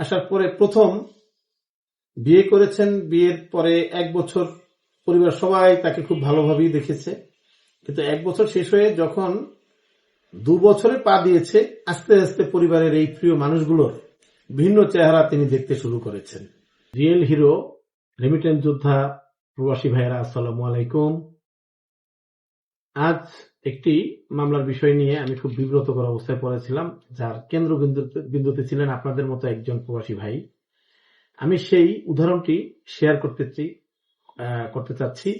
আসার পরে প্রথম বিয়ে করেছেন, বিয়ের পরে এক বছর পরিবার সবাই তাকে খুব ভালোভাবেই দেখেছে। কিন্তু এক বছর শেষ হয়ে যখন দু বছরে পা দিয়েছে, আস্তে আস্তে পরিবারের এই প্রিয় মানুষগুলোর ভিন্ন চেহারা তিনি দেখতে শুরু করেছেন। রিয়েল হিরো, রেমিটেন্স যোদ্ধা প্রবাসী ভাইয়েরা, আসসালামু আলাইকুম। আজ একটি মামলার বিষয় নিয়ে আমি খুব বিব্রতকর অবস্থায় পড়েছিলাম, যার কেন্দ্র বিন্দুতে ছিলেন আপনাদের মতো একজন প্রবাসী ভাই। আমি সেই উদাহরণটি শেয়ার করতে করতে চাচ্ছি।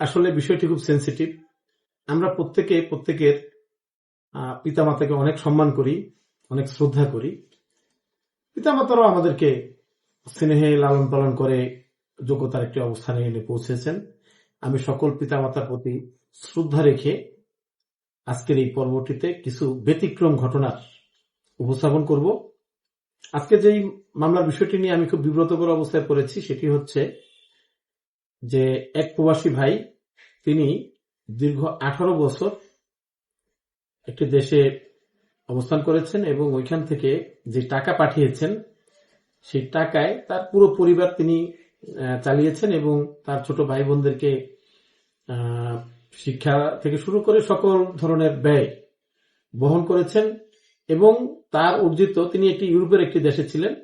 আসলে বিষয়টি খুব সেন্সিটিভ আমরা প্রত্যেকে, প্রত্যেকের পিতামাতাকে অনেক সম্মান করি, অনেক শ্রদ্ধা করি। পিতামাতারাও আমাদেরকে স্নেহে লালন পালন করে যোগ্যতার একটি অবস্থানে এনে পৌঁছেছেন। আমি সকল পিতামাতার প্রতি শ্রদ্ধা রেখে আজকের এই পর্বটিতে কিছু ব্যতিক্রম ঘটনার উপস্থাপন করব। আজকে যেই মামলার বিষয়টি নিয়ে আমি খুব বিব্রতকর অবস্থায় পড়েছি, সেটি হচ্ছে যে এক প্রবাসী ভাই, তিনি দীর্ঘ আঠারো বছর একটি দেশে অবস্থান করেছেন এবং ওইখান থেকে যে টাকা পাঠিয়েছেন, সেই টাকায় তার পুরো পরিবার তিনি চালিয়েছেন এবং তার ছোট ভাই বোনদেরকে শিক্ষা থেকে শুরু করে সকল ধরনের ব্যয় বহন করেছেন এবং তার অর্জিত তিনি একটি ইউরোপের একটি দেশে ছিলেন।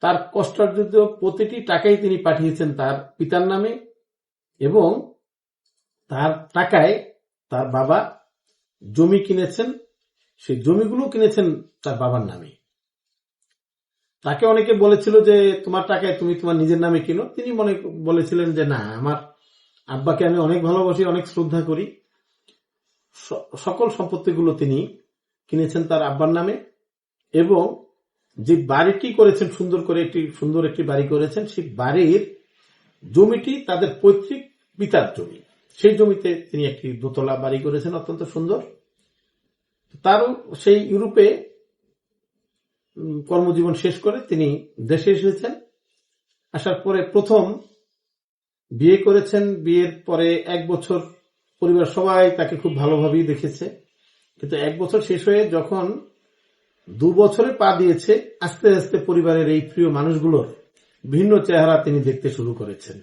তার কষ্টার্জিত প্রতিটি টাকাই তিনি পাঠিয়েছেন তার পিতার নামে এবং তার টাকায় তার বাবা জমি কিনেছেন। সেই জমিগুলো কিনেছেন তার বাবার নামে। তাকে অনেকে বলেছিল যে, তোমার টাকায় তুমি তোমার নিজের নামে কিনো। তিনি মনে বলেছিলেন যে, না, আমার আব্বাকে আমি অনেক ভালোবাসি, অনেক শ্রদ্ধা করি। সকল সম্পত্তিগুলো তিনি কিনেছেন তার আব্বার নামে এবং যে বাড়িটি করেছেন, সুন্দর করে একটি, সুন্দর একটি বাড়ি করেছেন, সেই বাড়ির জমিটি তাদের পৈতৃক পিতার জমি। সেই জমিতে তিনি একটি দোতলা বাড়ি করেছেন, অত্যন্ত সুন্দর। তারও সেই ইউরোপে কর্মজীবন শেষ করে তিনি দেশে এসেছেন। আসার পরে প্রথম বিয়ে করেছেন। বিয়ের পরে এক বছর পরিবার সবাই তাকে খুব ভালোভাবেই দেখেছে। কিন্তু এক বছর শেষ হয়ে যখন দু বছরে পা দিয়েছে, আস্তে আস্তে পরিবারের এই প্রিয় মানুষগুলোর ভিন্ন চেহারা তিনি দেখতে শুরু করেছেন।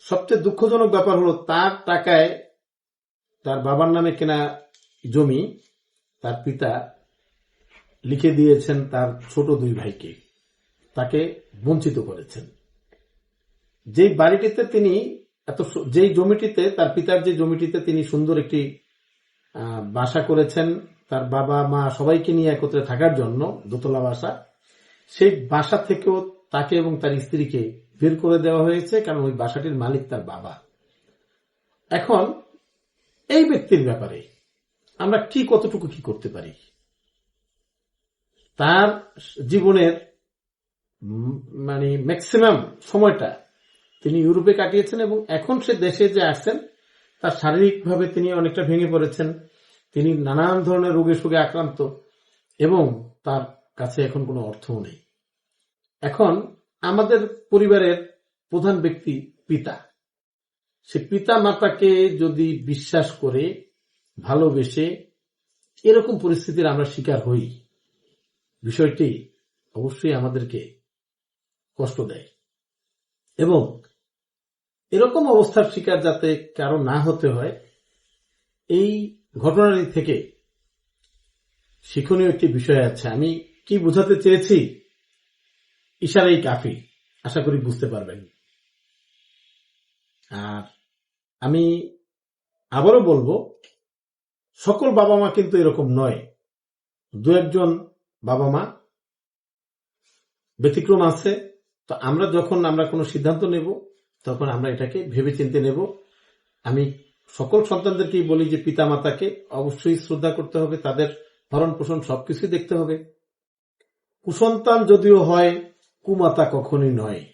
সবচেয়ে দুঃখজনক ব্যাপার হলো তার টাকায় তার বাবার নামে কেনা জমি, তার পিতা লিখে দিয়েছেন তার ছোট দুই ভাইকে। তাকে বঞ্চিত করেছেন। যেই বাড়িটিতে তিনি এত যেই জমিটিতে, তার পিতার যে জমিটিতে তিনি সুন্দর একটি বাসা করেছেন, তার বাবা, মা সবাইকে নিয়ে একত্রে থাকার জন্য, দোতলা বাসা, সেই বাসা থেকেও তাকে এবং তার স্ত্রীকে বের করে দেওয়া হয়েছে, কারণ ওই বাসাটির মালিক তার বাবা। এখন, এই ব্যক্তির ব্যাপারে আমরা কি কতটুকু কি করতে পারি? তার জীবনের মানে ম্যাক্সিমাম সময়টা তিনি ইউরোপে কাটিয়েছেন এবং এখন সে দেশে যে আসছেন, তার শারীরিকভাবে তিনি অনেকটা ভেঙে পড়েছেন। তিনি নানান ধরনের রোগে শোকে আক্রান্ত এবং তার কাছে এখন কোনো অর্থও নেই। এখন আমাদের পরিবারের প্রধান ব্যক্তি পিতা। সে পিতা মাতাকে যদি বিশ্বাস করে, ভালোবেসে এরকম পরিস্থিতির আমরা শিকার হই। বিষয়টি অবশ্যই আমাদেরকে কষ্ট দেয়। এবং এরকম অবস্থার শিকার যাতে কারও না হতে হয়, এই ঘটনাটি থেকে শিক্ষণীয় একটি বিষয় আছে। আমি কি বোঝাতে চেয়েছি? ইশারাই কাফি আশা করি বুঝতে পারবেন। আর আমি আবারও বলব, সকল বাবা মা কিন্তু এরকম নয়। দু একজন বাবা মা ব্যতিক্রম আছে, তো আমরা যখন আমরা কোনো সিদ্ধান্ত নেব, তখন আমরা এটাকে ভেবে চিনতে নেব। আমি সকল সন্তানদেরকেই বলি যে পিতা মাতাকে অবশ্যই শ্রদ্ধা করতে হবে, তাদের ভরণ পোষণ সবকিছুই দেখতে হবে। কুসন্তান যদিও হয়, কুমাতা কখনই নয়।